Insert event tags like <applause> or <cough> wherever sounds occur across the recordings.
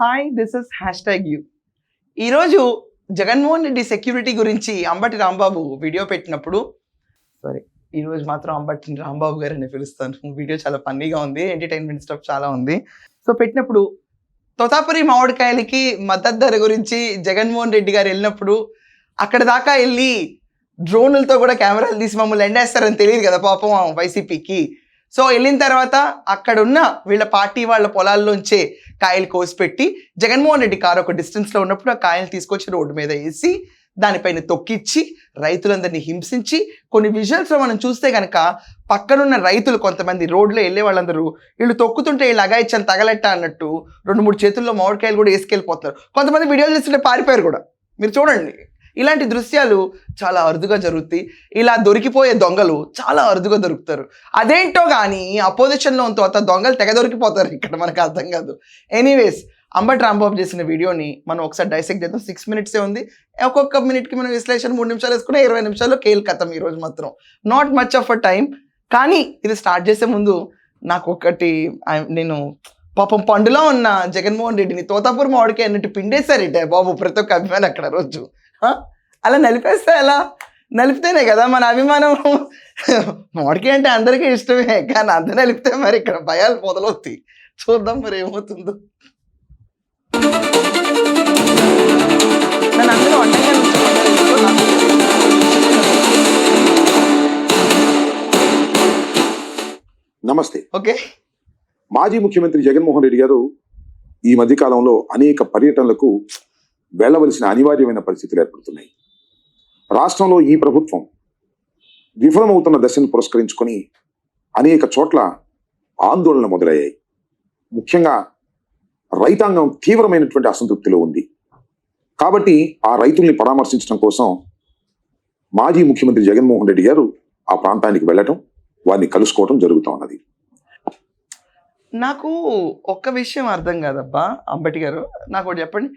Hi this is hashtag you ఈరోజు Jaganmohan Reddy security గురించి Ambati Rambabu video పెట్టినప్పుడు సారీ ఈరోజు మాత్రం అంబటి రాంబాబు గారు అని పిలుస్తాను. వీడియో చాలా ఫన్నీగా ఉంది ఎంటర్టైన్మెంట్ స్టఫ్ చాలా ఉంది. సో పెట్టినప్పుడు తోతాపురి మామిడికాయలకి మద్దతు ధర గురించి జగన్మోహన్ రెడ్డి గారు వెళ్ళినప్పుడు అక్కడ దాకా వెళ్ళి డ్రోన్లతో కూడా కెమెరాలు తీసి మమ్మల్ని ఎండేస్తారని తెలియదు కదా పాపం వైసీపీకి. సో వెళ్ళిన తర్వాత అక్కడున్న వీళ్ళ పార్టీ వాళ్ళ పొలాల్లోంచే కాయలు కోసిపెట్టి జగన్మోహన్ రెడ్డి కారు ఒక డిస్టెన్స్లో ఉన్నప్పుడు ఆ కాయలు తీసుకొచ్చి రోడ్డు మీద వేసి దానిపైన తొక్కిచ్చి రైతులందరినీ హింసించి కొన్ని విజువల్స్లో మనం చూస్తే కనుక పక్కనున్న రైతులు కొంతమంది రోడ్లో వెళ్ళే వాళ్ళందరూ వీళ్ళు తొక్కుతుంటే వీళ్ళు అగాయిచ్చని తగలెట్ట అన్నట్టు రెండు మూడు చేతుల్లో మామిడికాయలు కూడా వేసుకెళ్ళిపోతున్నారు. కొంతమంది వీడియోలు చేస్తుంటే పారిపోయారు కూడా. మీరు చూడండి. ఇలాంటి దృశ్యాలు చాలా అరుదుగా జరుగుతాయి. ఇలా దొరికిపోయే దొంగలు చాలా అరుదుగా దొరుకుతారు. అదేంటో కానీ అపోజిషన్లో ఉన్న తర్వాత దొంగలు తెగ దొరికిపోతారు. ఇక్కడ మనకు అర్థం కాదు. ఎనీవేస్ అంబట్ రాంబాబు చేసిన వీడియోని మనం ఒకసారి డైసెక్ట్ చేద్దాం. సిక్స్ మినిట్సే ఉంది. ఒక్కొక్క మినిట్కి మనం విశ్లేషణ మూడు నిమిషాలు వేసుకున్నా ఇరవై నిమిషాల్లో కేల్ కథం ఈరోజు మాత్రం. Not much of a time కానీ ఇది స్టార్ట్ చేసే ముందు నాకు ఒకటి నేను పాపం పండులో ఉన్న జగన్మోహన్ రెడ్డిని తోతాపూర్ మామిడికి అన్నట్టు పిండేశారట బాబు ప్రతి ఒక్క అభిమాని అక్కడ రోజు. అలా నలిపేస్తే ఎలా? నలిపితేనే కదా మన అభిమానం. మామిడికాయ అంటే అందరికీ ఇష్టమే కానీ అంత నలిపితే మరి ఇక్కడ భయాలు మొదలవుతాయి. చూద్దాం మరి ఏమవుతుందో. నన్ను ఒంటరిగా. నమస్తే. ఓకే. మాజీ ముఖ్యమంత్రి జగన్మోహన్ రెడ్డి గారు ఈ మధ్య కాలంలో అనేక పర్యటనలకు వెళ్ళవలసిన అనివార్యమైన పరిస్థితులు ఏర్పడుతున్నాయి. రాష్ట్రంలో ఈ ప్రభుత్వం విఫలమవుతున్న దశను పురస్కరించుకొని అనేక చోట్ల ఆందోళన మొదలయ్యాయి. ముఖ్యంగా రైతాంగం తీవ్రమైనటువంటి అసంతృప్తిలో ఉంది. కాబట్టి ఆ రైతుల్ని పరామర్శించడం కోసం మాజీ ముఖ్యమంత్రి జగన్మోహన్ రెడ్డి గారు ఆ ప్రాంతానికి వెళ్ళటం వారిని కలుసుకోవటం జరుగుతూ ఉన్నది. నాకు ఒక్క విషయం అర్థం కాదబ్బా అంబటి గారు. నాకు చెప్పండి.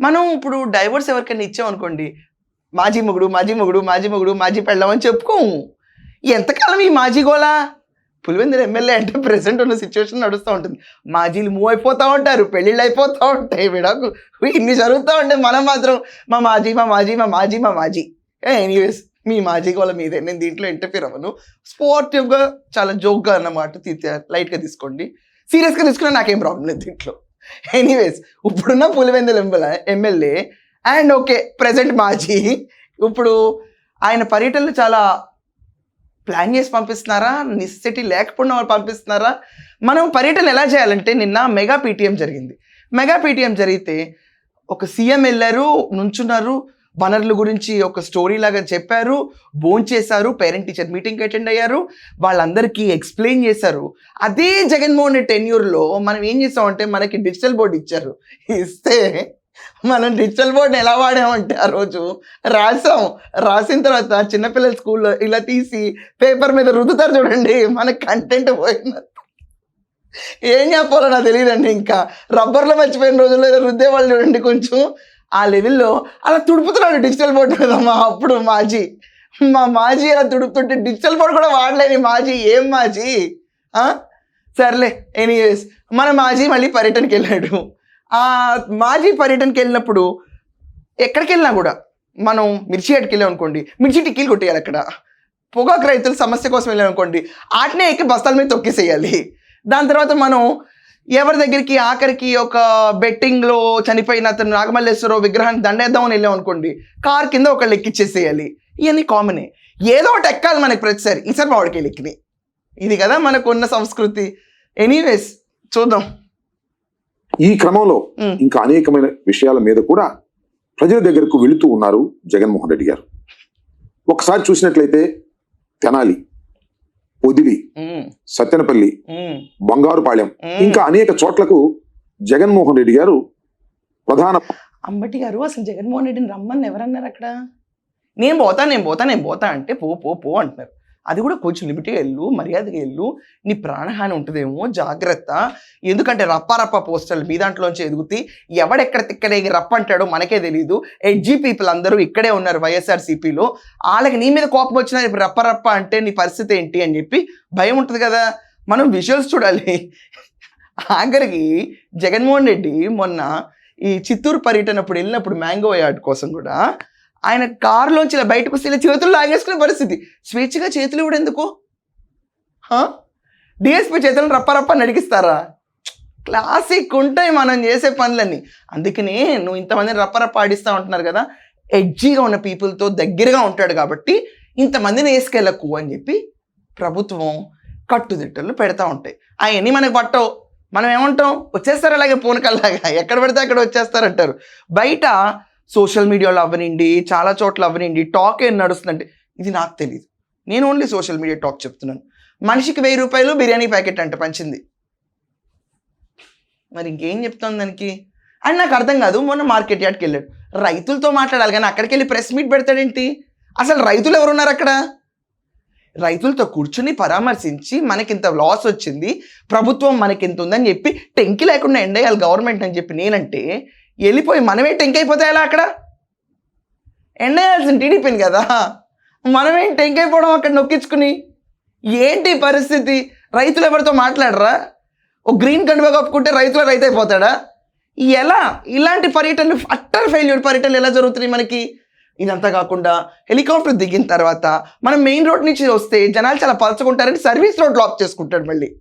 మనం ఇప్పుడు డైవర్స్ ఎవరికైనా ఇచ్చామనుకోండి మాజీ మొగుడు మాజీ మొగుడు మాజీ మొగుడు మాజీ పెళ్ళం అని చెప్పుకోము. ఎంతకాలం ఈ మాజీ గోలా పులివెందులు ఎమ్మెల్యే అంటే ప్రెసెంట్ ఉన్న సిచ్యువేషన్ నడుస్తూ ఉంటుంది. మాజీలు మూవ్ అయిపోతూ ఉంటారు పెళ్ళిళ్ళు అయిపోతూ ఉంటాయి విడాకు ఇన్ని జరుగుతూ ఉంటాయి. మనం మాత్రం మా మాజీ మా మాజీ మా మాజీ మా మాజీ. ఎనీవేస్ మీ మాజీ గోల మీదే. నేను దీంట్లో ఇంటర్ఫీర్ అవ్వను. స్పోర్టివ్గా చాలా జోక్గా అన్నమాట తీ- లైట్గా తీసుకోండి. సీరియస్గా తీసుకున్నా నాకేం ప్రాబ్లం లేదు దీంట్లో. ఎనీవేస్ ఇప్పుడున్న Pulivendula MLA and okay present మాజీ. ఇప్పుడు ఆయన పర్యటనలు చాలా ప్లాన్ చేసి పంపిస్తున్నారా? నిస్సిటీ లేకపోయినా వాళ్ళు పంపిస్తున్నారా? మనం పర్యటన ఎలా చేయాలంటే నిన్న మెగా పీటీఎం జరిగింది. మెగా పీటీఎం జరిగితే ఒక సీఎం వెళ్ళారు నుంచున్నారు వనరుల గురించి ఒక స్టోరీ లాగా చెప్పారు భోంచేశారు పేరెంట్ టీచర్ మీటింగ్కి అటెండ్ అయ్యారు వాళ్ళందరికీ ఎక్స్ప్లెయిన్ చేశారు. అదే జగన్మోహన్ రెడ్డి టెన్యూర్లో మనం ఏం చేసామంటే మనకి డిజిటల్ బోర్డు ఇచ్చారు. ఇస్తే మనం డిజిటల్ బోర్డు ఎలా వాడామంటే ఆ రోజు రాసాం. రాసిన తర్వాత చిన్నపిల్లల స్కూల్లో ఇలా తీసి పేపర్ మీద రుద్దుతారు చూడండి మన కంటెంట్ పోయింది. ఏం చెప్పాలో నాకు తెలియదండి ఇంకా. రబ్బర్లో మర్చిపోయిన రోజుల్లో రుద్దే వాళ్ళు చూడండి కొంచెం. ఆ లెవెల్లో అలా తుడుపుతున్నాడు డిజిటల్ బోర్డు మీద మా అప్పుడు మాజీ. మా మాజీ అలా తుడుపుతుంటే డిజిటల్ బోర్డు కూడా వాడలేని మాజీ. ఏం మాజీ? సర్లే ఎనీవేస్ మన మాజీ మళ్ళీ పర్యటనకి వెళ్ళాడు. ఆ మాజీ పర్యటనకి వెళ్ళినప్పుడు ఎక్కడికి వెళ్ళినా కూడా మనం మిర్చి అటుకి వెళ్ళాం అనుకోండి మిర్చి టిక్కీలు కొట్టేయాలి అక్కడ. పొగాకు రైతుల సమస్య కోసం వెళ్ళాం అనుకోండి ఆటనే ఎక్కి బస్తాల మీద తొక్కేసేయాలి. దాని తర్వాత మనం ఎవరి దగ్గరికి ఆఖరికి ఒక బెట్టింగ్లో చనిపోయిన అతను నాగమల్లేశ్వరరావు విగ్రహాన్ని దండేద్దామని వెళ్ళాం అనుకోండి కార్ కింద ఒకళ్ళు ఎక్కిచ్చేసేయాలి. ఇవన్నీ కామనే. ఏదో ఒకటి ఎక్కాలి మనకి ప్రతిసారి. ఈసారి మామిడికి ఎక్కినాయి ఇది కదా మనకు ఉన్న సంస్కృతి. ఎనీవేస్ చూద్దాం. ఈ క్రమంలో. ఇంకా అనేకమైన విషయాల మీద కూడా ప్రజల దగ్గరకు వెళుతూ ఉన్నారు జగన్మోహన్ రెడ్డి గారు. ఒకసారి చూసినట్లయితే తెనాలి. పొదిలి ఉమ్, బంగారుపాళ్యం. ఇంకా అనేక చోట్లకు జగన్మోహన్ రెడ్డి గారు ప్రధాన అంబటి గారు అసలు జగన్మోహన్ రెడ్డిని రమ్మని ఎవరన్నారు అక్కడ? నేను పోతా నేను పోతా నేను పోతా అంటే పో పో పో అంటున్నారు. అది కూడా కొంచెం లిమిట్గా వెళ్ళు మర్యాదగా వెళ్ళు. నీ ప్రాణహాని ఉంటుందేమో జాగ్రత్త. ఎందుకంటే రప్పారప్ప పోస్టర్లు మీ దాంట్లోంచి ఎదుగుతాయి. ఎవడెక్కడ తిక్కడే రప్ప అంటాడో మనకే తెలియదు ఎడ్జీ పీపుల్ అందరూ ఇక్కడే ఉన్నారు వైఎస్ఆర్సీపీలో. వాళ్ళకి నీ మీద కోపం వచ్చినా ఇప్పుడు రప్పారప్ప అంటే నీ పరిస్థితి ఏంటి అని చెప్పి భయం ఉంటుంది కదా. మనం విజువల్స్ చూడాలి. ఆఖరికి జగన్మోహన్ రెడ్డి మొన్న ఈ చిత్తూరు పర్యటన అప్పుడు వెళ్ళినప్పుడు మ్యాంగో యార్డ్ కోసం కూడా ఆయన కారులోంచి ఇలా బయటకు వస్తే ఇలా చేతులు లాగేసుకునే పరిస్థితి. స్వేచ్ఛగా చేతులు ఇవ్వడం ఎందుకు? డిఎస్పీ చేతులను రప్పరప్ప నడిగిస్తారా? క్లాసిక్ ఉంటాయి మనం చేసే పనులన్నీ. అందుకనే నువ్వు ఇంతమందిని రప్ప రప్ప ఆడిస్తూ ఉంటున్నారు కదా. ఎడ్జీగా ఉన్న పీపుల్తో దగ్గరగా ఉంటాడు కాబట్టి ఇంతమందిని వేసుకెళ్ళకు అని చెప్పి ప్రభుత్వం కట్టుదిట్టలు పెడతా ఉంటాయి. అవన్నీ మనకు పట్టవు? మనం ఏమంటాం? వచ్చేస్తారు అలాగే పూనకల్లాగా. ఎక్కడ పడితే అక్కడ వచ్చేస్తారంటారు. బయట సోషల్ మీడియాలో అవ్వనండి చాలా చోట్ల అవ్వనండి టాక్ ఏం నడుస్తుందంటే ఇది నాకు తెలియదు నేను ఓన్లీ సోషల్ మీడియా టాక్ చెప్తున్నాను. మనిషికి వెయ్యి రూపాయలు బిర్యానీ ప్యాకెట్ అంట పంచింది. మరి ఇంకేం చెప్తాం దానికి? అని నాకు అర్థం కాదు మొన్న మార్కెట్ యార్డ్కి వెళ్ళాడు. రైతులతో మాట్లాడాలి కానీ అక్కడికి వెళ్ళి ప్రెస్ మీట్ పెడతాడేంటి? అసలు రైతులు ఎవరున్నారు అక్కడ? రైతులతో కూర్చుని పరామర్శించి మనకింత లాస్ వచ్చింది ప్రభుత్వం మనకింత ఉందని చెప్పి టెంకి లేకుండా ఎండేయాలి గవర్నమెంట్ అని చెప్పి నేనంటే వెళ్ళిపోయి మనమే టెంక్ అయిపోతే ఎలా అక్కడ? ఎండేయాల్సిన టీడీపీని కదా. మనమేం టెంక్ అయిపోవడం అక్కడ నొక్కించుకుని ఏంటి పరిస్థితి? రైతులు ఎవరితో మాట్లాడరా? ఓ గ్రీన్ కండువా కప్పుకుంటే రైతుల రైతు అయిపోతాడా? ఎలా? ఇలాంటి పర్యటనలు అట్టర్ ఫెయిల్యూర్ పర్యటనలు ఎలా జరుగుతున్నాయి మనకి? ఇదంతా కాకుండా హెలికాప్టర్ దిగిన తర్వాత మనం మెయిన్ రోడ్ నుంచి వస్తే జనాలు చాలా పలుచుకుంటారని సర్వీస్ రోడ్ లాక్ చేసుకుంటాడు మళ్ళీ.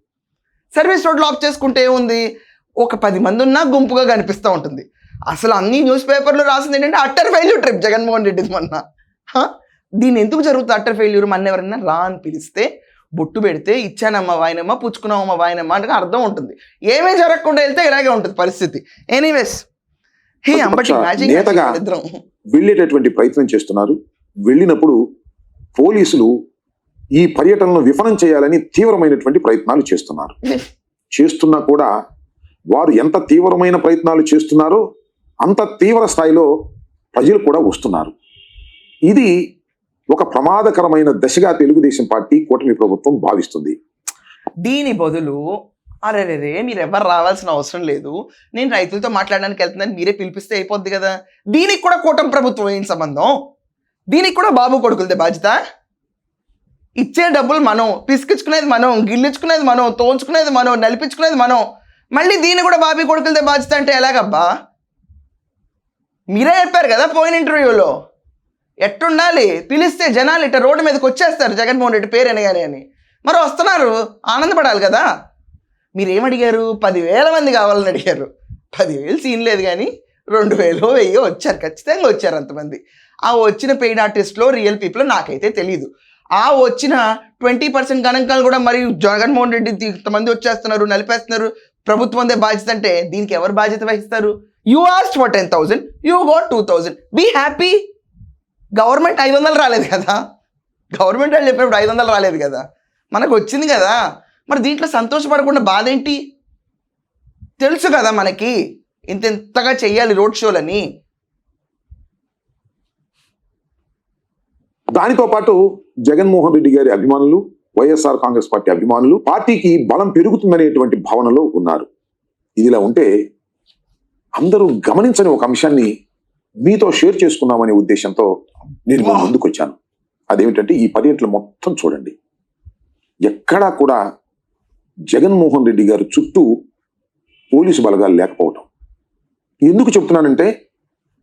సర్వీస్ రోడ్ లాక్ చేసుకుంటే ఏముంది? ఒక పది మంది ఉన్నా గుంపుగా కనిపిస్తూ ఉంటుంది. అసలు అన్ని న్యూస్ పేపర్లు రాసింది ఏంటంటే అట్టర్ ఫెయిల్యూర్ ట్రిప్ జగన్మోహన్ రెడ్డిది మొన్న? దీన్ని ఎందుకు జరుగుతుంది అట్టర్ ఫెయిల్యూర్ మన ఎవరైనా రా అని పిలిస్తే బొట్టు పెడితే ఇచ్చానమ్మ వాయనమ్మ పుచ్చుకున్నామమ్మ వాయనమ్మ అంటే అర్థం ఉంటుంది. ఏమీ జరగకుండా వెళ్తే ఇలాగే ఉంటుంది పరిస్థితి. ఎనీవేస్ హే అంబటి మ్యాజిక్ వెళ్ళేటటువంటి ప్రయత్నం చేస్తున్నారు. వెళ్ళినప్పుడు పోలీసులు ఈ పర్యటనను విఫలం చేయాలని తీవ్రమైనటువంటి ప్రయత్నాలు చేస్తున్నారు. చేస్తున్నా కూడా వారు ఎంత తీవ్రమైన ప్రయత్నాలు చేస్తున్నారో అంత తీవ్ర స్థాయిలో ప్రజలు కూడా వస్తున్నారు. ఇది ఒక ప్రమాదకరమైన దశగా తెలుగుదేశం పార్టీ కూటమి ప్రభుత్వం భావిస్తుంది. దీని బదులు అరే రే మీరు ఎవరు రావాల్సిన అవసరం లేదు. నేను రైతులతో మాట్లాడడానికి వెళ్తున్నాను మీరే పిలిపిస్తే అయిపోద్ది కదా. దీనికి కూడా కూటమి ప్రభుత్వం ఏం సంబంధం? దీనికి కూడా బాబు కొడుకులదే బాధ్యత? ఇచ్చే డబ్బులు మనం పిసికించుకునేది మనం గిల్లించుకునేది మనం తోంచుకునేది మనం నలిపించుకునేది మనం. మళ్ళీ దీన్ని కూడా బాబీ కొడుకులదే బాధ్యత అంటే ఎలాగబ్బా? మీరే చెప్పారు కదా పోయిన ఇంటర్వ్యూలో? ఎట్టుండాలి? పిలిస్తే జనాలు ఇట్ట రోడ్డు మీదకి వచ్చేస్తారు జగన్మోహన్ రెడ్డి పేరు అనగానే అని. మరి వస్తున్నారు ఆనందపడాలి కదా. మీరేమడిగారు? పదివేల మంది కావాలని అడిగారు. పదివేలు సీన్ లేదు కానీ రెండు వేలు వెయ్యి వచ్చారు ఖచ్చితంగా వచ్చారు అంతమంది. ఆ వచ్చిన పెయిడ్ ఆర్టిస్ట్లో రియల్ పీపుల్ నాకైతే తెలియదు ఆ వచ్చిన ట్వంటీ పర్సెంట్ గణాంకాలు కూడా మరి జగన్మోహన్ రెడ్డి ఇంతమంది వచ్చేస్తున్నారు నలిపేస్తున్నారు ప్రభుత్వందే బాధ్యత అంటే దీనికి ఎవరు బాధ్యత వహిస్తారు? You asked for ten thousand you got two thousand be happy government ఐదు వందలు రాలేదు కదా? గవర్నమెంట్ వాళ్ళు చెప్పినప్పుడు ఐదు వందలు రాలేదు కదా? మనకు వచ్చింది కదా? మరి దీంట్లో సంతోషపడకుండా బాధ ఏంటి? తెలుసు కదా మనకి ఇంత ఇంతగా చెయ్యాలి రోడ్ షోలని. దానితో పాటు జగన్మోహన్ రెడ్డి గారి అభిమానులు వైఎస్ఆర్ కాంగ్రెస్ పార్టీ అభిమానులు పార్టీకి బలం పెరుగుతుందనేటువంటి భావనలో ఉన్నారు. ఇదిలా ఉంటే అందరూ గమనించని ఒక అంశాన్ని మీతో షేర్ చేసుకుందామనే ఉద్దేశంతో నేను మీ ముందుకు వచ్చాను అదేమిటంటే ఈ పర్యటన మొత్తం చూడండి. ఎక్కడా కూడా జగన్మోహన్ రెడ్డి గారి చుట్టూ పోలీసు బలగాలు లేకపోవటం. ఎందుకు చెప్తున్నానంటే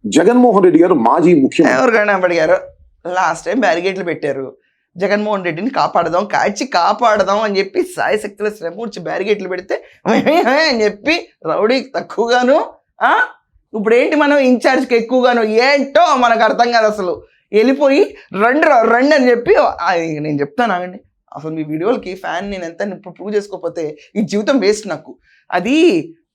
జగన్మోహన్ రెడ్డి గారు మాజీ ముఖ్యమంత్రి. ఎవరికైనా అడిగారు లాస్ట్ టైం బ్యారిగేట్లు పెట్టారు. జగన్మోహన్ రెడ్డిని కాపాడదాం కాచి కాపాడదాం అని చెప్పి సాయి శక్తుల శ్రమూర్చి బ్యారిగేట్లు పెడితే అని చెప్పి రౌడీ తక్కువగాను? ఇప్పుడు ఏంటి మనం ఇన్ఛార్జ్కి ఎక్కువగాను ఏంటో మనకు అర్థం కాదు అసలు. వెళ్ళిపోయి రండి రండి అని చెప్పి నేను చెప్తాను ఆగండి. అసలు మీ వీడియోలకి ఫ్యాన్ నేను ఎంత ప్రూవ్ చేసుకోకపోతే ఈ జీవితం వేస్ట్ నాకు. అది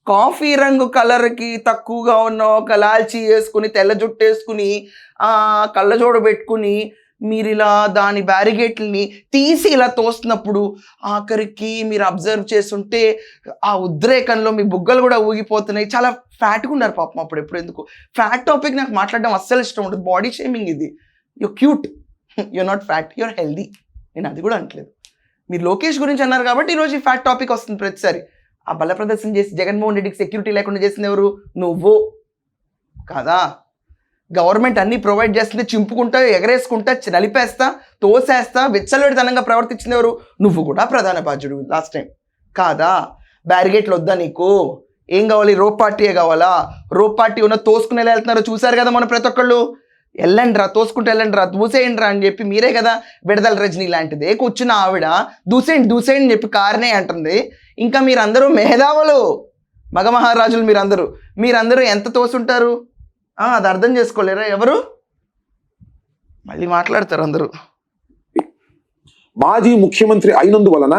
కాఫీ రంగు కలర్కి తక్కువగా ఉన్న ఒక లాల్చీ వేసుకుని తెల్ల జుట్టు వేసుకుని ఆ కళ్ళజోడు పెట్టుకుని మీరు ఇలా దాని బ్యారిగేట్లని తీసి ఇలా తోస్తున్నప్పుడు ఆఖరికి మీరు అబ్జర్వ్ చేస్తుంటే ఆ ఉద్రేకంలో మీ బుగ్గలు కూడా ఊగిపోతున్నాయి. చాలా ఫ్యాట్గా ఉన్నారు పాపం అప్పుడు ఎప్పుడు ఎందుకు? ఫ్యాట్ టాపిక్ నాకు మాట్లాడడం అస్సలు ఇష్టం ఉండదు. బాడీ షేమింగ్ ఇది. You cute you not fat your healthy నేను అది కూడా అనట్లేదు. మీరు లోకేష్ గురించి అన్నారు కాబట్టి ఈరోజు ఈ ఫ్యాట్ టాపిక్ వస్తుంది ప్రతిసారి. ఆ బల ప్రదర్శన చేసి జగన్మోహన్ రెడ్డికి సెక్యూరిటీ లేకుండా చేసింది ఎవరు? నువ్వు. కాదా? గవర్నమెంట్ అన్ని ప్రొవైడ్ చేస్తుంది చింపుకుంటా ఎగరేసుకుంటా నలిపేస్తా తోసేస్తా విచ్చలవిడితనంగా ప్రవర్తించింది ఎవరు? నువ్వు కూడా ప్రధాన బాధ్యుడు లాస్ట్ టైం కాదా? బ్యారిగేట్లు వద్దా నీకు? ఏం కావాలి? రోప్ పార్టీయే కావాలా? రోప్ పార్టీ ఉన్న తోసుకుని ఎలా వెళ్తున్నారో చూసారు కదా మన ప్రతి ఒక్కళ్ళు. వెళ్ళండి రా తోసుకుంటూ వెళ్ళండి రా దూసేయండి రా అని చెప్పి మీరే కదా విడదల రజనీ లాంటిదే. కూర్చున్న ఆవిడ దూసేయండి దూసేయండి అని చెప్పి కారణే అంటుంది. ఇంకా మీరందరూ మేధావులు. మగ మహారాజులు మీరందరూ. మీరందరూ ఎంత తోసుంటారు? అది అర్థం చేసుకోలేరా? ఎవరు? మళ్ళీ మాట్లాడతారు అందరూ. మాజీ ముఖ్యమంత్రి అయినందువలన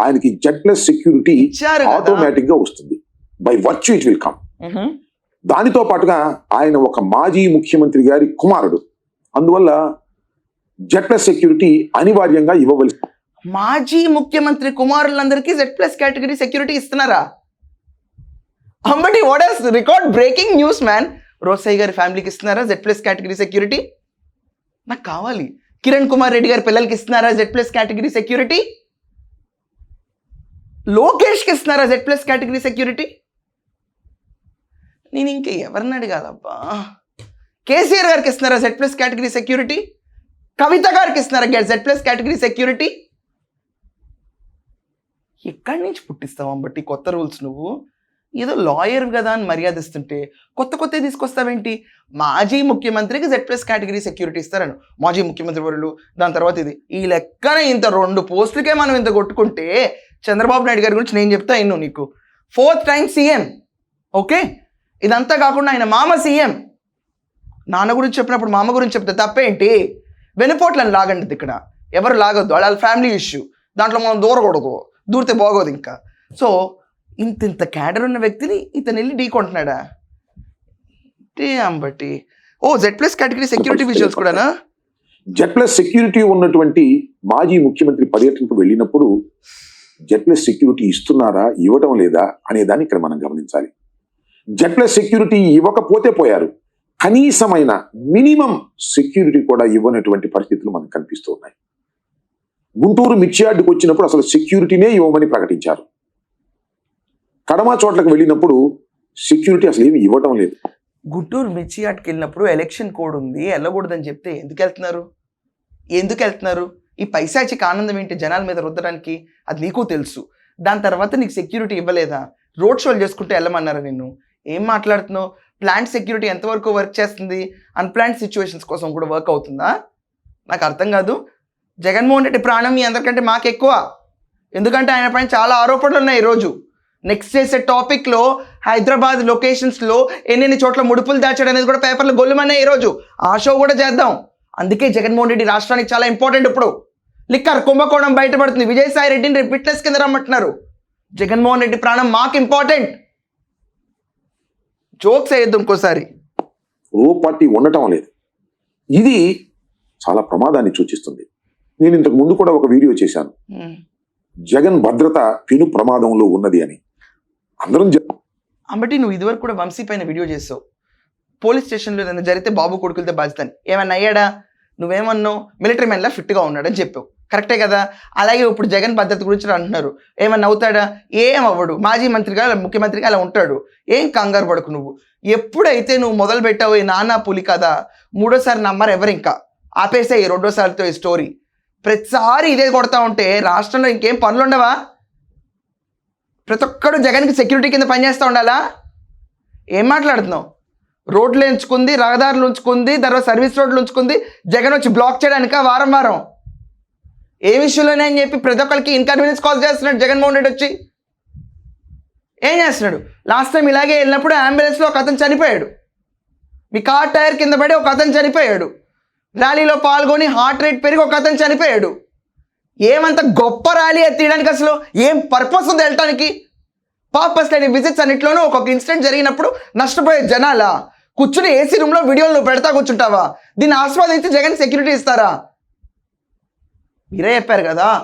ఆయనకి జెడ్ ప్లస్ సెక్యూరిటీ ఆటోమేటిక్గా వస్తుంది. By virtue it will come. దానితో పాటుగా ఆయన ఒక మాజీ ముఖ్యమంత్రి గారి కుమారుడు. అందువల్ల జెడ్ ప్లస్ సెక్యూరిటీ అనివార్యంగా ఇవ్వవలసి మాజీ ముఖ్యమంత్రి కుమారులందరికీ జెడ్ ప్లస్ కేటగిరీ సెక్యూరిటీ ఇస్తున్నారా? Ambati what record breaking news man Rosaiah గారి ఫ్యామిలీకి ఇస్తున్నారా? జెడ్ ప్లస్ కేటగిరీ సెక్యూరిటీ నాకు కావాలి. కిరణ్ కుమార్ రెడ్డి గారి పిల్లలకి ఇస్తున్నారా? జెడ్ ప్లస్ కేటగిరీ సెక్యూరిటీ లోకేష్కి ఇస్తున్నారా? జెడ్ ప్లస్ కేటగిరీ సెక్యూరిటీ నేను ఇంకా ఎవరిని అడగాలబ్బా? కేసీఆర్ గారికి ఇస్తున్నారా? Z plus category security Kavitha గారికి ఇస్తున్నారా? జెడ్ ప్లస్ కేటగిరీ సెక్యూరిటీ ఎక్కడి నుంచి పుట్టిస్తావు బట్టి కొత్త రూల్స్ నువ్వు? ఏదో లాయర్ కదా అని మర్యాదిస్తుంటే కొత్త కొత్త తీసుకొస్తావేంటి? మాజీ ముఖ్యమంత్రికి జెడ్ ప్లస్ కేటగిరీ సెక్యూరిటీ ఇస్తారను. మాజీ ముఖ్యమంత్రి వరులు దాని తర్వాత ఇది. ఈ లెక్కన ఇంత రెండు పోస్టులకే మనం ఇంత కొట్టుకుంటే చంద్రబాబు నాయుడు గారి గురించి నేను చెప్తా ఇన్ను నీకు. Fourth time CM okay? ఇదంతా కాకుండా ఆయన మామ సీఎం నాన్న గురించి చెప్పినప్పుడు మామ గురించి చెప్తే తప్పేంటి? వెనుపోట్లను లాగండి ఇక్కడ. ఎవరు లాగొద్దు. వాళ్ళ ఫ్యామిలీ ఇష్యూ దాంట్లో మనం దూరకూడదు. దూరితే బాగోదు ఇంకా. సో ఇంత ఇంత క్యాడర్ ఉన్న వ్యక్తిని ఇతను వెళ్ళి ఢీకొంటున్నాడా అంటే ఓ Z plus category security visuals కూడానా? జెడ్ ప్లస్ సెక్యూరిటీ ఉన్నటువంటి మాజీ ముఖ్యమంత్రి పర్యటనకు వెళ్ళినప్పుడు జెడ్ ప్లస్ సెక్యూరిటీ ఇస్తున్నారా ఇవ్వటం లేదా అనే దాన్ని ఇక్కడ మనం గమనించాలి. జెడ్ ప్లస్ సెక్యూరిటీ ఇవ్వకపోతే పోయారు. కనీసమైన మినిమం సెక్యూరిటీ కూడా ఇవ్వనటువంటి పరిస్థితులు మనకు కనిపిస్తూ ఉన్నాయి. గుంటూరు మిర్చియార్డుకు వచ్చినప్పుడు అసలు సెక్యూరిటీనే ఇవ్వమని ప్రకటించారు. కడమ చోట్లకు వెళ్ళినప్పుడు సెక్యూరిటీ అసలు ఏమి ఇవ్వటం లేదు. గుంటూరు మిర్చి ఆటకి వెళ్ళినప్పుడు ఎలక్షన్ కోడ్ ఉంది వెళ్ళకూడదని చెప్తే ఎందుకు వెళ్తున్నారు? ఎందుకు వెళ్తున్నారు? ఈ పైశాచిక ఆనందం ఏంటి జనాల మీద రుద్దడానికి? అది నీకు తెలుసు. దాని తర్వాత నీకు సెక్యూరిటీ ఇవ్వలేదా? రోడ్ షోలు చేసుకుంటే వెళ్ళమన్నారా నిన్ను? ఏం మాట్లాడుతున్నావు? ప్లాంట్ సెక్యూరిటీ ఎంతవరకు వర్క్ చేస్తుంది? అన్ప్లాంట్ సిచ్యువేషన్స్ కోసం కూడా వర్క్ అవుతుందా? నాకు అర్థం కాదు. జగన్మోహన్ రెడ్డి ప్రాణం మీ అందరికంటే మాకు ఎక్కువ ఎందుకంటే ఆయన పైన చాలా ఆరోపణలు ఉన్నాయి ఈరోజు. నెక్స్ట్ చేసే టాపిక్లో హైదరాబాద్ లొకేషన్స్లో ఎన్నెన్ని చోట్ల ముడుపులు దాచాడు అనేది కూడా పేపర్లు గొల్లుమన్నాయి ఈరోజు. ఆ షో కూడా చేద్దాం. అందుకే జగన్మోహన్ రెడ్డి రాష్ట్రానికి చాలా ఇంపార్టెంట్ ఇప్పుడు. లిక్కర్ కుంభకోణం బయటపడుతుంది. విజయసాయి రెడ్డిని రేపు ఫిట్నెస్ కింద రమ్మంటున్నారు. జగన్మోహన్ రెడ్డి ప్రాణం మాకు ఇంపార్టెంట్ జోక్స్ వేయద్దు ఇంకోసారి. రో పార్టీ ఉండటం లేదు ఇది చాలా ప్రమాదాన్ని సూచిస్తుంది. నేను ఇంతకు ముందు కూడా ఒక వీడియో చేశాను. ఉమ్. జగన్ భద్రత పెను ప్రమాదంలో ఉన్నది అని. అందరం అంబటి నువ్వు ఇదివరకు కూడా వంశీ పైన వీడియో చేసావు. పోలీస్ స్టేషన్లో ఏదైనా జరిగితే బాబు కొడుకులతో బాధ్యత ఏమన్నా అయ్యాడా? నువ్వేమన్నావు? మిలిటరీ మ్యాన్లా ఫిట్గా ఉన్నాడని చెప్పావు. కరెక్టే కదా? అలాగే ఇప్పుడు జగన్ భద్రత గురించి అంటున్నారు. ఏమన్నా అవుతాడా? ఏం అవ్వడు. మాజీ మంత్రిగా ముఖ్యమంత్రిగా అలా ఉంటాడు. ఏం కంగారు పడకు నువ్వు. ఎప్పుడైతే నువ్వు మొదలు పెట్టావు ఈ నానా పులి కదా మూడోసారి నమ్మరు ఎవరు ఇంకా? ఆపేసే ఈ రెండోసారితో ఈ స్టోరీ ప్రతిసారి ఇదే కొడతా ఉంటే రాష్ట్రంలో ఇంకేం పనులు ఉండవా ప్రతి ఒక్కడు జగన్కి సెక్యూరిటీ కింద పనిచేస్తూ ఉండాలా? ఏం మాట్లాడుతున్నావు? రోడ్లు ఎంచుకుంది రహదారులు ఉంచుకుంది తర్వాత సర్వీస్ రోడ్లు ఉంచుకుంది జగన్ వచ్చి బ్లాక్ చేయడానిక వారం వారం? ఏ విషయంలోనే అని చెప్పి ప్రతి ఒక్కరికి ఇన్కన్వీనియన్స్ కాల్ చేస్తున్నాడు జగన్మోహన్ రెడ్డి వచ్చి. ఏం చేస్తున్నాడు? లాస్ట్ టైం ఇలాగే వెళ్ళినప్పుడు అంబులెన్స్లో ఒక అతను చనిపోయాడు. మీ కార్ టైర్ కింద పడి ఒక అతను చనిపోయాడు. ర్యాలీలో పాల్గొని హార్ట్ రేట్ పెరిగి ఒక అతను చనిపోయాడు. ఏమంత గొప్ప ర్యాలీ అది తీయడానికి అసలు? ఏం పర్పస్ ఉంది వెళ్ళటానికి? పర్పస్ లేని విజిట్స్ అన్నింటిలోనూ ఒక్కొక్క ఇన్సిడెంట్ జరిగినప్పుడు నష్టపోయే జనాలా. కూర్చుని ఏసీ రూమ్లో వీడియోలు నువ్వు పెడతా కూర్చుంటావా? దీన్ని ఆస్వాదించి జగన్ సెక్యూరిటీ ఇస్తారా? మీరే చెప్పారు కదా.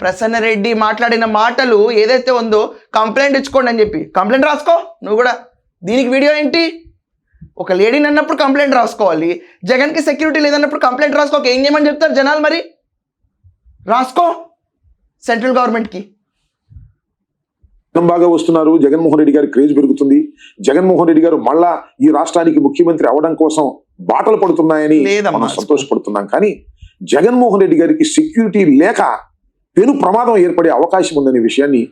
ప్రసన్న రెడ్డి మాట్లాడిన మాటలు ఏదైతే ఉందో కంప్లైంట్ ఇచ్చుకోండి అని చెప్పి. కంప్లైంట్ రాసుకో నువ్వు కూడా. దీనికి వీడియో ఏంటి? ఒక లేడీని అన్నప్పుడు కంప్లైంట్ రాసుకోవాలి. జగన్కి సెక్యూరిటీ లేదన్నప్పుడు కంప్లైంట్ రాసుకోక ఏం చేయమని చెప్తారు జనాలు మరి? రాసుకో. సెంట్రల్ గవర్నమెంట్కి. బాగా వస్తున్నారు. జగన్మోహన్ రెడ్డి గారి క్రేజ్ పెరుగుతుంది. జగన్మోహన్ రెడ్డి గారు మళ్ళా ఈ రాష్ట్రానికి ముఖ్యమంత్రి అవడం కోసం బాటలు పడుతున్నాయని. మనం సంతోషపడుతున్నాం. కానీ జగన్మోహన్ రెడ్డి గారికి సెక్యూరిటీ లేక పెను ప్రమాదం ఏర్పడే అవకాశం ఉందనే విషయాన్ని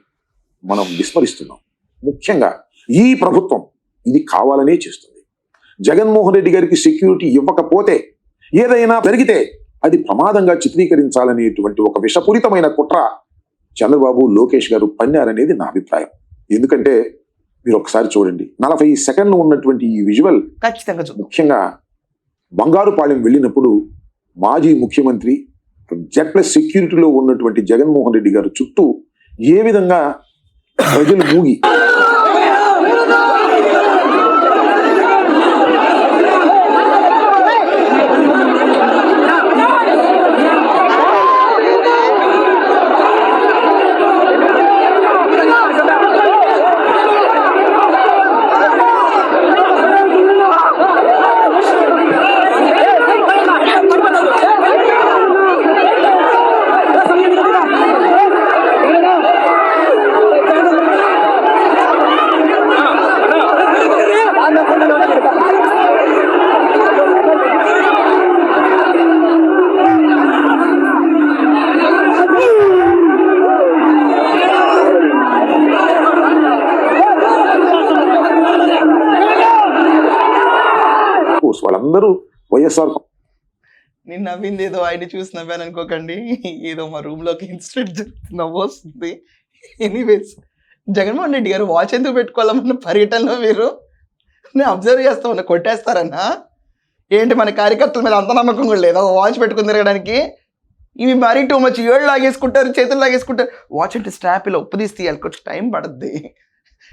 మనం విస్మరిస్తున్నాం. ముఖ్యంగా ఈ ప్రభుత్వం ఇది కావాలనే చేస్తుంది. జగన్మోహన్ రెడ్డి గారికి సెక్యూరిటీ ఇవ్వకపోతే ఏదైనా జరిగితే అది ప్రమాదంగా చిత్రీకరించాలనేటువంటి ఒక విషపూరితమైన కుట్ర చంద్రబాబు లోకేష్ గారు పన్నారనేది నా అభిప్రాయం. ఎందుకంటే మీరు ఒకసారి చూడండి నలభై సెకండ్లు ఉన్నటువంటి ఈ విజువల్ ఖచ్చితంగా ముఖ్యంగా బంగారుపాలెం వెళ్ళినప్పుడు మాజీ ముఖ్యమంత్రి జెడ్ ప్లస్ సెక్యూరిటీలో ఉన్నటువంటి జగన్మోహన్ రెడ్డి గారు చుట్టూ ఏ విధంగా ప్రజలు మూగి అందరూ వైఎస్ఆర్ నేను నవ్వింది ఏదో ఆయన చూసి నవ్వాను అనుకోకండి. ఏదో మా రూమ్లోకి ఇన్సిడెంట్ నవ్వు వస్తుంది. ఎనీవేస్ జగన్మోహన్ రెడ్డి గారు వాచ్ ఎందుకు పెట్టుకోవాలన్న పర్యటనలో మీరు? నేను అబ్జర్వ్ చేస్తా ఉన్నా కొట్టేస్తారన్నా? ఏంటి మన కార్యకర్తల మీద అంత నమ్మకం కూడా లేదా? వాచ్ పెట్టుకుని తిరగడానికి? ఇవి మరీ టూ మచ్ ఏళ్ళు లాగేసుకుంటారు చేతులు లాగేసుకుంటారు. వాచ్ అంటే స్ట్రాప్ ఇలా ఉప్పు తీసి తీయాలి కొంచెం టైం పడుద్ది.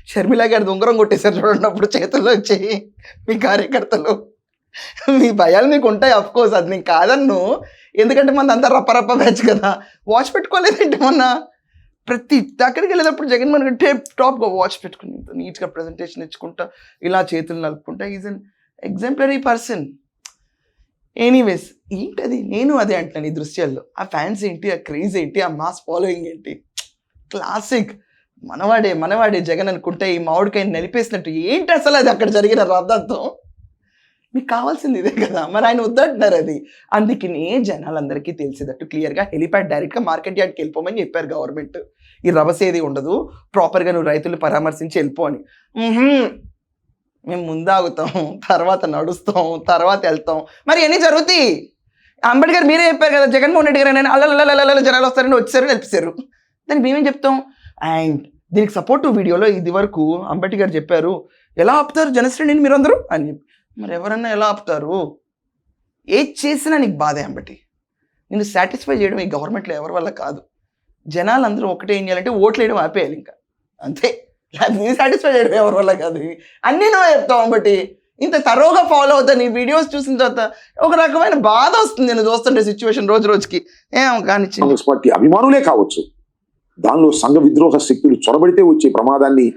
షర్మిలా గారి ఉంగరం కొట్టేశారు చూడండి అప్పుడు చేతుల్లో వచ్చి మీ కార్యకర్తలు. <laughs> మీ భయాలు మీకు ఉంటాయి అఫ్ కోర్స్ అది నేను కాదన్ను. ఎందుకంటే మన అంతా రప్ప రప్ప బ్యాచ్ కదా. వాచ్ పెట్టుకోలేదంటే మొన్న? ప్రతి అక్కడికి వెళ్ళేటప్పుడు జగన్మోహన్ రెడ్డి టేప్ టాప్గా వాచ్ పెట్టుకుని నీట్గా ప్రజెంటేషన్ ఇచ్చుకుంటా ఇలా చేతులు నలుపుకుంటా. Is an exemplary person anyways ఏంటది? నేను అదే అంటున్నాను ఈ దృశ్యాల్లో. ఆ ఫ్యాన్స్ ఏంటి? ఆ క్రేజ్ ఏంటి? ఆ మాస్ ఫాలోయింగ్ ఏంటి? క్లాసిక్ మనవాడే మనవాడే జగన్ అనుకుంటే ఈ మామిడికాయ నలిపేసినట్టు. ఏంటి అసలు అది? అక్కడ జరిగిన రద్దాంతం మీకు కావాల్సింది ఇదే కదా. మరి ఆయన వద్దంటున్నారు అది. అందుకనే జనాలందరికీ తెలిసేటట్టు క్లియర్గా హెలిప్యాడ్ డైరెక్ట్గా మార్కెట్ యార్డ్కి వెళ్ళిపోమని చెప్పారు గవర్నమెంట్. ఈ రవసేది ఉండదు. ప్రాపర్గా నువ్వు రైతులు పరామర్శించి వెళ్ళిపో అని. మేము ముందాగుతాం తర్వాత నడుస్తాం తర్వాత వెళ్తాం. మరి ఎన్ని జరుగుతాయి? అంబేద్కర్ మీరే చెప్పారు కదా జగన్మోహన్ రెడ్డి గారు నేను జనాలు వస్తారని వచ్చారు నిలిపారు దానికి మేమేం చెప్తాం? అండ్ దీనికి సపోర్ట్ వీడియోలో ఇది వరకు అంబేద్కర్ చెప్పారు ఎలా ఆపుతారు జనశ్రేణిని మీరందరూ అని చెప్పి. మరి ఎవరన్నా ఎలా ఆపుతారు? ఏది చేసినా నీకు బాధే అంబటి. నేను సాటిస్ఫై చేయడం ఈ గవర్నమెంట్లో ఎవరి వల్ల కాదు. జనాలు అందరూ ఒకటే ఏం చేయాలంటే ఓట్లు వేయడం ఆపేయాలి ఇంకా. అంతే. నేను సాటిస్ఫై చేయడం ఎవరి వల్ల కాదు. అన్నీ నువ్వు చెప్తావు అంబటి. ఇంత తరోగా ఫాలో అవుతా నీ వీడియోస్ చూసిన తర్వాత ఒక రకమైన బాధ వస్తుంది నేను చూస్తుంటే సిచ్యువేషన్ రోజు రోజుకి. ఏం కానీ కాంగ్రెస్ పార్టీ అభిమానులే కావచ్చు. దానిలో సంఘ విద్రోహ శక్తులు చొరబడితే వచ్చే ప్రమాదాన్ని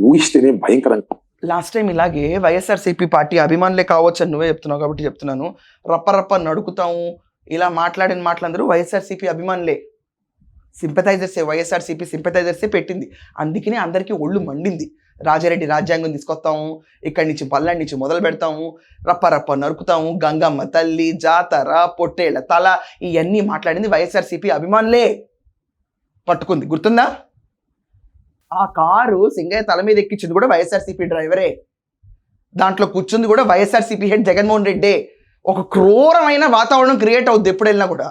ఊహిస్తేనే భయంకరంగా లాస్ట్ టైం ఇలాగే వైఎస్ఆర్సీపీ పార్టీ అభిమానులే కావచ్చు అని నువ్వే చెప్తున్నావు కాబట్టి చెప్తున్నాను. రప్ప రప్ప నడుకుతాము. ఇలా మాట్లాడిన మాటలందరూ వైఎస్ఆర్సీపీ అభిమానులే. సింపథైజర్సే వైఎస్ఆర్సీపీ సింపథైజర్సే పెట్టింది. అందుకనే అందరికీ ఒళ్ళు మండింది. రాజారెడ్డి రాజ్యాంగం తీసుకొస్తాము. ఇక్కడి నుంచి పల్నాడు నుంచి మొదలు పెడతాము. రప్ప రప్ప నరుకుతాము. గంగమ్మ తల్లి జాతర పొట్టేళ్ళ తల ఇవన్నీ మాట్లాడింది వైఎస్ఆర్సీపీ అభిమానులే. పట్టుకుంది. గుర్తుందా? ఆ కారు సింగయ్య తల మీద ఎక్కించింది కూడా వైఎస్ఆర్సీపీ డ్రైవరే. దాంట్లో కూర్చుంది కూడా వైఎస్ఆర్సీపీ హెడ్ జగన్మోహన్ రెడ్డి. ఒక క్రూరమైన వాతావరణం క్రియేట్ అవుద్ది ఎప్పుడు వెళ్ళినా కూడా.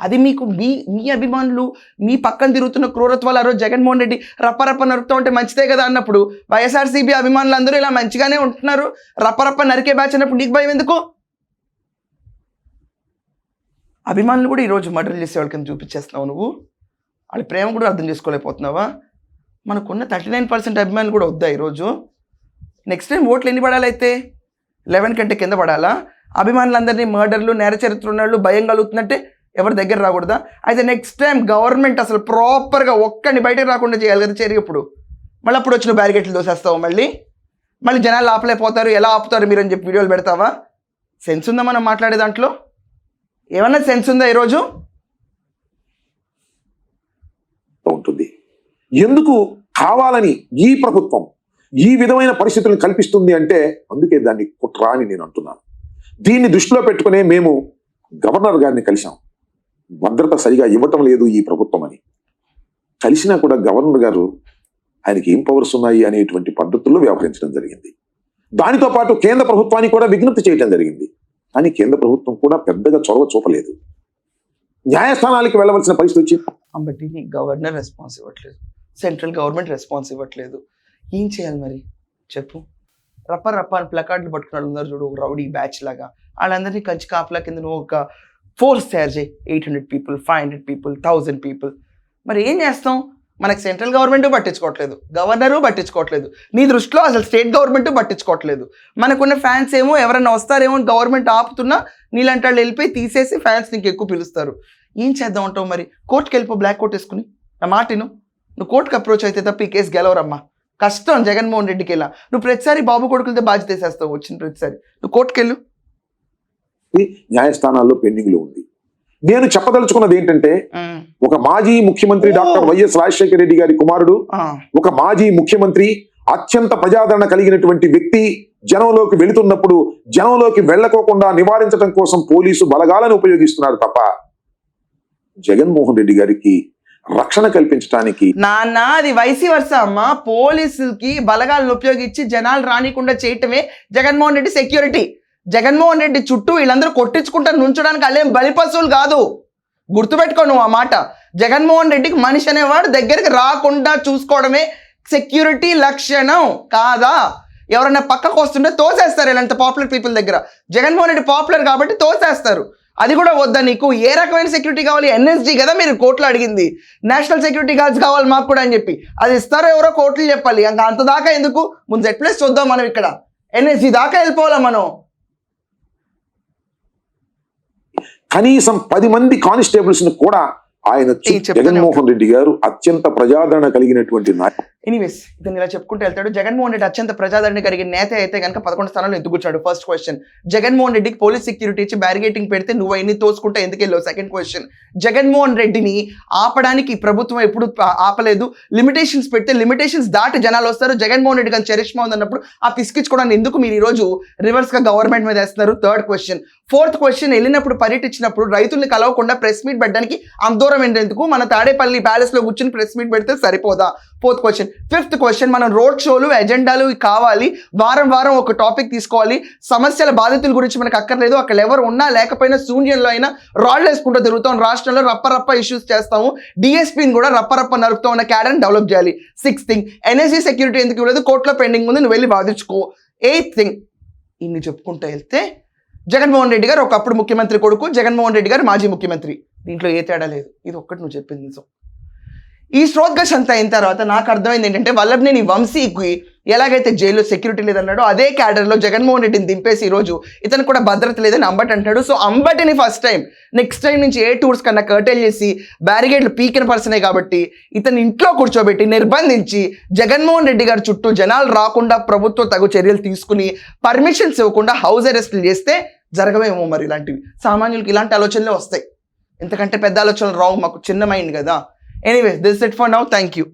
అది మీకు మీ మీ అభిమానులు మీ పక్కన తిరుగుతున్న క్రూరత్వాలు ఆ రోజు జగన్మోహన్ రెడ్డి రప్పరప్ప నరుకుతూ ఉంటే మంచిదే కదా అన్నప్పుడు. వైఎస్ఆర్సీపీ అభిమానులు అందరూ ఇలా మంచిగానే ఉంటున్నారు. రప్పరప్ప నరికే బ్యాచ్ అన్నప్పుడు నీకు భయం ఎందుకు? అభిమానులు కూడా ఈరోజు మర్డర్ చేసే వాళ్ళకి చూపించేస్తున్నావు నువ్వు? వాళ్ళ ప్రేమ కూడా అర్థం చేసుకోలేకపోతున్నావా? మనకున్న థర్టీ నైన్ పర్సెంట్ అభిమానులు కూడా వద్దా ఈరోజు? నెక్స్ట్ టైం ఓట్లు ఎన్ని పడాలైతే? లెవెన్ కంటే కింద పడాలా? అభిమానులందరినీ మర్డర్లు నేర చరిత్ర ఉన్నాళ్ళు భయం కలుగుతున్నట్టే ఎవరి దగ్గర రాకూడదా? అయితే నెక్స్ట్ టైం గవర్నమెంట్ అసలు ప్రాపర్గా ఒక్కడిని బయటకు రాకుండా చేయాలి కదా చేరినప్పుడు మళ్ళీ అప్పుడు వచ్చిన బ్యారిగేట్లు దోసేస్తావు మళ్ళీ? మళ్ళీ జనాలు ఆపలేకపోతారు ఎలా ఆపుతారు మీరు అని చెప్పి వీడియోలు పెడతావా? సెన్స్ ఉందా మనం మాట్లాడే దాంట్లో? ఏమన్నా సెన్స్ ఉందా ఈరోజు? ఉంటుంది ఎందుకు కావాలని ఈ ప్రభుత్వం ఈ విధమైన పరిస్థితులను కల్పిస్తుంది అంటే అందుకే దాన్ని కుట్ర అని నేను అంటున్నాను. దీన్ని దృష్టిలో పెట్టుకునే మేము గవర్నర్ గారిని కలిశాం. భద్రత సరిగా ఇవ్వటం లేదు ఈ ప్రభుత్వం అని. కలిసినా కూడా గవర్నర్ గారు ఆయనకి ఏం పవర్స్ ఉన్నాయి అనేటువంటి పద్ధతుల్లో వ్యవహరించడం జరిగింది. దానితో పాటు కేంద్ర ప్రభుత్వానికి కూడా విజ్ఞప్తి చేయడం జరిగింది. కానీ కేంద్ర ప్రభుత్వం కూడా పెద్దగా చొరవ చూపలేదు. న్యాయస్థానాలకు వెళ్ళవలసిన పరిస్థితి వచ్చింది. గవర్నర్ రెస్పాన్స్ ఇవ్వట్లేదు. సెంట్రల్ గవర్నమెంట్ రెస్పాన్స్ ఇవ్వట్లేదు. ఏం చేయాలి మరి? చెప్పు. రప్ప రప్ప అని ప్లకార్డులు పట్టుకున్నాడు వాళ్ళు ఉన్నారు చూడు రౌడీ బ్యాచ్ లాగా. వాళ్ళందరినీ కంచి కాపలా కింద నువ్వు ఒక ఫోర్స్ తయారు చేయి. Eight hundred people five hundred people thousand people. మరి ఏం చేస్తాం? మనకి సెంట్రల్ గవర్నమెంట్ పట్టించుకోవట్లేదు. గవర్నరు పట్టించుకోవట్లేదు. నీ దృష్టిలో అసలు స్టేట్ గవర్నమెంట్ పట్టించుకోవట్లేదు. మనకున్న ఫ్యాన్స్ ఏమో ఎవరైనా వస్తారేమో గవర్నమెంట్ ఆపుతున్నా నీలాంటి వాళ్ళు వెళ్ళిపోయి తీసేసి ఫ్యాన్స్ నీకు ఎక్కువ పిలుస్తారు. ఏం చేద్దాం అంటావు మరి? కోర్టుకి వెళ్ళిపో బ్లాక్ కోట్ వేసుకుని. నా మాటిను నువ్వు కోర్టుకి అప్రోచ్ అయితే తప్ప ఈ కేసు గెలవరమ్మా. కష్టం జగన్మోహన్ రెడ్డికి వెళ్ళా నువ్వు ప్రతిసారి బాబు కొడుకులతో బాధ్యత వేసేస్తావు వచ్చిన ప్రతిసారి. నువ్వు కోర్టుకి వెళ్ళు న్యాయస్థానాల్లో పెండింగ్లో ఉంది. నేను చెప్పదలుచుకున్నది ఏంటంటే ఒక మాజీ ముఖ్యమంత్రి డాక్టర్ వైఎస్ రాజశేఖర రెడ్డి గారి కుమారుడు ఒక మాజీ ముఖ్యమంత్రి అత్యంత ప్రజాదరణ కలిగినటువంటి వ్యక్తి జనంలోకి వెళుతున్నప్పుడు జనంలోకి వెళ్ళకోకుండా నివారించడం కోసం పోలీసు బలగాలను ఉపయోగిస్తున్నారు తప్ప జగన్మోహన్ రెడ్డి గారికి రక్షణ కల్పించడానికి నాన్న అది వైసీ వర్ష అమ్మ. పోలీసులకి బలగాలను ఉపయోగించి జనాలు రానికుండా చేయటమే జగన్మోహన్ రెడ్డి సెక్యూరిటీ. జగన్మోహన్ రెడ్డి చుట్టూ వీళ్ళందరూ కొట్టించుకుంటా నుంచడానికి వాళ్ళేం బలిపశువులు కాదు. గుర్తుపెట్టుకో నువ్వు ఆ మాట. జగన్మోహన్ రెడ్డికి మనిషి అనేవాడు దగ్గరికి రాకుండా చూసుకోవడమే సెక్యూరిటీ లక్షణం కాదా? ఎవరైనా పక్కకు వస్తుంటే తోసేస్తారు ఇలాంటి పాపులర్ పీపుల్ దగ్గర. జగన్మోహన్ రెడ్డి పాపులర్ కాబట్టి తోసేస్తారు. అది కూడా వద్దా నీకు? ఏ రకమైన సెక్యూరిటీ కావాలి? ఎన్ఎస్జీ కదా మీరు కోర్టులో అడిగింది. నేషనల్ సెక్యూరిటీ గార్డ్స్ కావాలి మాకు కూడా అని చెప్పి. అది ఇస్తారో ఎవరో కోర్టులు చెప్పాలి. ఇంకా అంత దాకా ఎందుకు? ముందు జెడ్ ప్లస్ చూద్దాం మనం ఇక్కడ. ఎన్ఎస్జీ దాకా వెళ్ళిపోవాలా మనం? కనీసం పది మంది కానిస్టేబుల్స్ని కూడా ఆయన జగన్మోహన్ రెడ్డి గారు అత్యంత ప్రజాదరణ కలిగినటువంటి నాయకుడు ఎనీవేస్ ఇతను ఇలా చెప్పుకుంటూ వెళ్తాడు. జగన్మోహన్ రెడ్డి అత్యంత ప్రజాదరణ కలిగిన నేత అయితే కనుక పదకొండు స్థానాల్లో ఎందుకు కూర్చాడు ఫస్ట్ క్వశ్చన్ జగన్మోహన్ రెడ్డికి పోలీస్ సెక్యూరిటీ ఇచ్చి బ్యారిగేటింగ్ పెడితే నువ్వు ఎన్ని తోసుకుంటా ఎందుకు వెళ్ళావు? సెకండ్ క్వశ్చన్ జగన్మోహన్ రెడ్డిని ఆపడానికి ప్రభుత్వం ఎప్పుడు ఆపలేదు. లిమిటేషన్స్ పెడితే లిమిటేషన్స్ దాటి జనాలు వస్తారు. జగన్మోహన్ రెడ్డి కానీ చరిష్మా ఉందన్నప్పుడు ఆ పిసికించుకోవడానికి ఎందుకు మీరు ఈ రోజు రివర్స్గా గవర్నమెంట్ మీద వేస్తున్నారు? థర్డ్ క్వశ్చన్ ఫోర్త్ క్వశ్చన్ వెళ్ళినప్పుడు పర్యటించినప్పుడు రైతుల్ని కలవకుండా ప్రెస్ మీట్ పెట్టడానికి అంత దూరం ఏంటెందుకు మన తాడేపల్లి ప్యాలెస్లో కూర్చుని ప్రెస్ మీట్ పెడితే సరిపోదా? ఫోర్త్ క్వశ్చన్ ఫిఫ్త్ క్వశ్చన్ మనం రోడ్ షోలు ఎజెండాలు కావాలి. వారం వారం ఒక టాపిక్ తీసుకోవాలి. సమస్యల బాధితుల గురించి మనకు అక్కర్లేదు. అక్కడ ఎవరు ఉన్నా లేకపోయినా శూన్యంలో అయినా రాళ్ళు వేసుకుంటూ తిరుగుతాం. రాష్ట్రంలో రప్పరప్ప ఇష్యూస్ చేస్తాము. డిఎస్పీని కూడా రప్పరప్ప నరుకుతూ ఉన్న క్యాడర్ని డెవలప్ చేయాలి. సిక్స్త్ థింగ్ ఎన్ఎస్సీ సెక్యూరిటీ ఎందుకు ఇవ్వలేదు? కోర్టులో పెండింగ్ ఉంది. నువ్వు వెళ్ళి బాధించుకో ఎయిత్ థింగ్ ఇన్ని చెప్పుకుంటూ వెళ్తే జగన్మోహన్ రెడ్డి గారు ఒకప్పుడు ముఖ్యమంత్రి కొడుకు జగన్మోహన్ రెడ్డి గారు మాజీ ముఖ్యమంత్రి. దీంట్లో ఏ తేడా లేదు. ఇది ఒక్కటి నువ్వు చెప్పింది నిజం. ఈ శ్రోత్గష్ అంతా అయిన తర్వాత నాకు అర్థమైంది ఏంటంటే వల్లభనేని వంశీకి ఎలాగైతే జైల్లో సెక్యూరిటీ లేదన్నాడో అదే క్యాడర్లో జగన్మోహన్ రెడ్డిని దింపేసి ఈరోజు ఇతను కూడా భద్రత లేదని అంబటి అంటాడు. సో అంబటిని ఫస్ట్ టైం నెక్స్ట్ టైం నుంచి ఏ టూర్స్ కన్నా కర్టైల్ చేసి బ్యారిగేడ్లు పీకిన పర్సనే కాబట్టి ఇతను ఇంట్లో కూర్చోబెట్టి నిర్బంధించి జగన్మోహన్ రెడ్డి గారి చుట్టూ జనాలు రాకుండా ప్రభుత్వం తగు చర్యలు తీసుకుని పర్మిషన్స్ ఇవ్వకుండా హౌస్ అరెస్ట్లు చేస్తే జరగవేమో మరి ఇలాంటివి. సామాన్యులకి ఇలాంటి ఆలోచనలే వస్తాయి. ఎంతకంటే పెద్ద ఆలోచనలు రావు మాకు చిన్న మైండ్ కదా. Anyways this it for now thank you